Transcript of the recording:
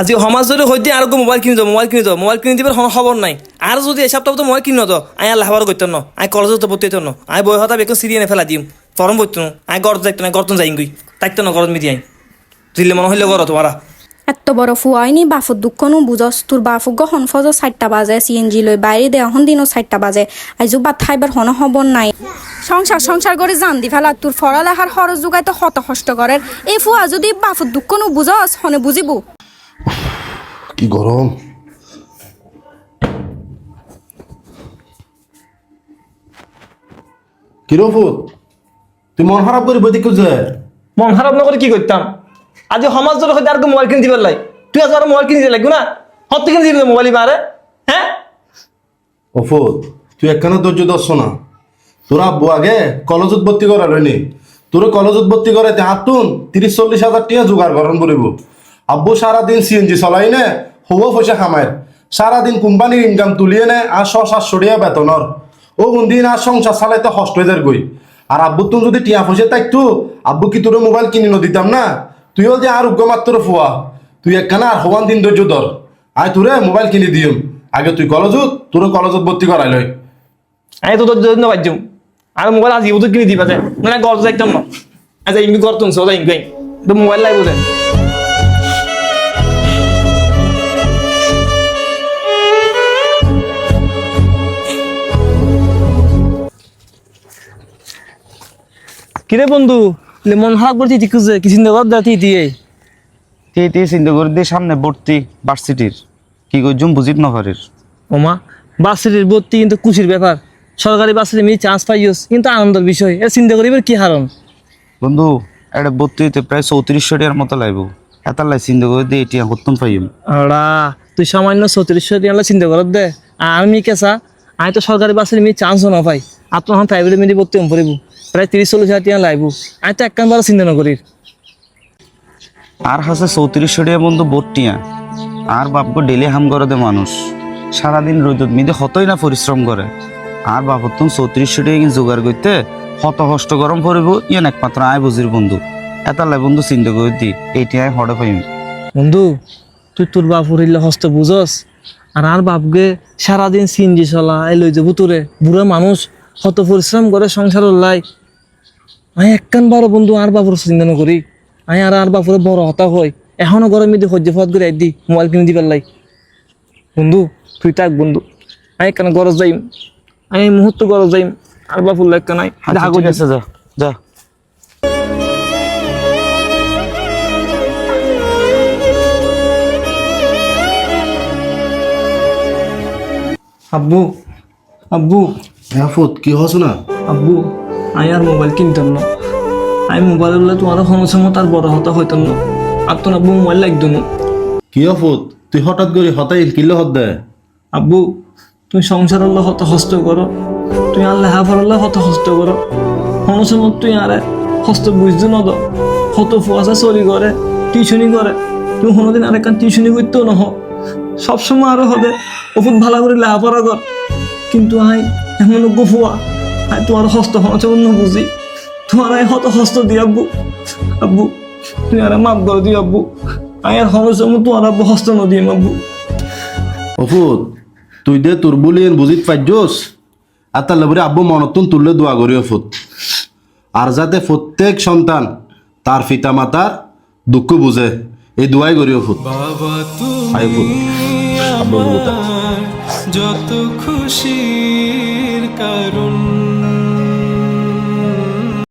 আজি সমাজ যদি হইতে আর মোবাইল কিনি দাও মোবাইল কিনি দাও মোবাইল কিনি দিবার কোনো খবর নাই। আর যদি এই সপ্তাহ তো মোবাইল কিনি দাও আই লাহবার করতেন না আই কলেজত হতো না আই বই হতা বেকন সিরিয়ে ফেলা দিম ফরম পড়তো না আই গরত যাইতো না গরতন যাই গই তাইতো না গরত মিদি আই দিলে মনে হইলে গরত তোমারা এত বড় ফুয়াইনি বাফর দুঃখ নো বুঝস তোর বাফুক হন ফজ চারটা বাজে সিএনজি লই বাইরে দে হন দিনও চারটা বাজে, আইজু বাদ খাইবার হন হবর নাই। সংসার সংসার করে জান দি ফেলা তোর ফরালেখার খরচ যোগাই তো হত কষ্ট করে এই ফুয়া যদি বাফর দুঃখ নো বুঝস হনে বুঝিবু কি গরম? কিরফুত তুই মন খারাপ করি বই যে। মন খারাপ না করে কি করতাম? আজি সমাজ যদি হইতে আর মোবাইল কিনি দিবার লাই তুই আজ আর মোবাইল কিনি দিয়ে না? হতে কিনে দিবি মোবাইল মারে হ্যাঁ? অফুত তুই একখানা ধৈর্য দর্শ না। তোরা আব্বু আগে কলেজত ভর্তি করা লইনি তোর কলেজত ভর্তি করে হাতুন তিরিশ চল্লিশ হাজার টিয়া জোগাড় করণ করিব। আব্বু সারাদিন সিএনজি চলাই নে হব পয়সা খামায় সারাদিন কোম্পানির ইনকাম তুলিয়ে নে আর ছ সাতশো বেতনর ও কোনদিন আর সংসার চালাইতে কষ্ট হয়ে যার গই আর আব্বু তুমি যদি টিয়া পয়সা থাকতো আব্বু কি তোর মোবাইল কিনে ন? দিতাম না তুইও যে আর উগ্র মাত্র ফুয়া তুই একখানা আর হবান দিন ধৈর্য ধর আয় তোরে মোবাইল কিনে দিম। আগে তুই কলেজত তোর কলেজত ভর্তি করাই লয়। আমি তো তোর জন্য বাজ্যম আর মোবাইল আজ ইউটিউব কিনে দিবা যে। মানে গরত যাইতাম না। আচ্ছা ইমি সোজা ইনকাই তো মোবাইল লাগবে কিরে বন্ধু? লে মন খারাপ করছি ঠিক আছে কি চিন্তা কর দাতি দিয়ে তে তে চিন্তা করে দিয়ে সামনে ভর্তি ভার্সিটির কি করছুম বুঝিত নভারের ওমা বাসের ভর্তি কিন্তু খুশির ব্যাপার। সরকারি বাসের আমি চান্স পাইস কিন্তু আনন্দের বিষয়। এ চিন্তা করিবার কি হারণ? বন্ধু এটা ভর্তি হইতে প্রায় চৌত্রিশশো টাকার মতো লাগব এটার লাই চিন্তা করে দিয়ে এটি হত্যম পাইম আড়া তুই সামান্য ছত্রিশশো টিয়ালে চিন্তা করত দে। আর আমি কেসা আমি তো সরকারি বাসের আমি চান্সও না পাই। আর তো প্রাইভেট মিলি ভর্তি হম পড়িব প্রায় তিরিশ চল্লিশ হাজার টিয়া লাগবো। আমি তো একখান বারো চিন্তা নকরির। আর হাসে চৌত্রিশশো টাকা বন্ধু ভর্তিয়া আর বাপকে ডেলি হাম করে দে মানুষ। সারাদিন রোদত মিদে হতই না পরিশ্রম করে। আর বাপর তুমি চৌত্রিশশো টাকা কিন্তু জোগাড় করতে হত কষ্ট গরম পড়িব ইয়ান একমাত্র আয় বুঝির বন্ধু। লাই বন্ধু চিন্তা করে দি এইটি আয় হড়ে পাইম বন্ধু তুই তোর বাপ হরিলে হস্ত বুঝস? আর আর বাপকে সারাদিন সিনজি চলা এই লই যাব তোরে। বুড়া মানুষ হত পরিশ্রম করে সংসার লাই আমি একখান বারো বন্ধু আর বাপুর চিন্তা নকরি আমি আর আর বাপুরে বড় হতা হই এখনও গরম মিদি সহ্য ফত করে দি মোবাইল কিনে দিবার লাই বন্ধু তুই থাক বন্ধু। আমি একখানে গরজ যাইম। আমি এই মুহূর্তে গরজ যাইম। আর বাপুর লাগ নাই আছে। যা। যা। আব্বু আব্বু। হ্যাঁ ফুত কি হস না আব্বু। আমি আর মোবাইল কিনতাম না। আমি মোবাইল হলে তোমার কোনো সময় তার বড় হতা হইতাম না। আর তো আব্বু মোবাইল লাগতো না। কি ফুত তুই হঠাৎ করে হতাই কিলো হত দে? আব্বু তুমি সংসার হলে হত হস্ত করো। তুমি আর লেহা ফেরলে হত হস্ত করো। কোনো সময় তুই আরে হস্ত বুঝতে না দাও। হত ফুয়াশা চলি করে টিউশনি করে। তুমি কোনোদিন আর একখান টিউশনি করতেও নহ সবসময় আরও হবে ওষুধ ভালো করে লেহা পড়া কর। কিন্তু আই এমন গফুয়া আই তোমার হস্ত হচ্ছে অন্য বুঝি। তোমার আই হত হস্ত দি আব্বু। আব্বু তুমি আর মাপ করে দিও আব্বু। আই আর হরস তোমার আব্বু হস্ত নদিম আব্বু। অফুত তুই দে তোর বলিয়েন বুঝিত পাইজোস আর তার লগরে আব্বু মনতুন তুললে দোয়া করি অফুত। আর যাতে প্রত্যেক সন্তান তার পিতা মাতার দুঃখ বুঝে এই দোয়াই করি অফুত। বাবা আয় ফুত তুমি আব্বু আমার যত খুশির কারণ।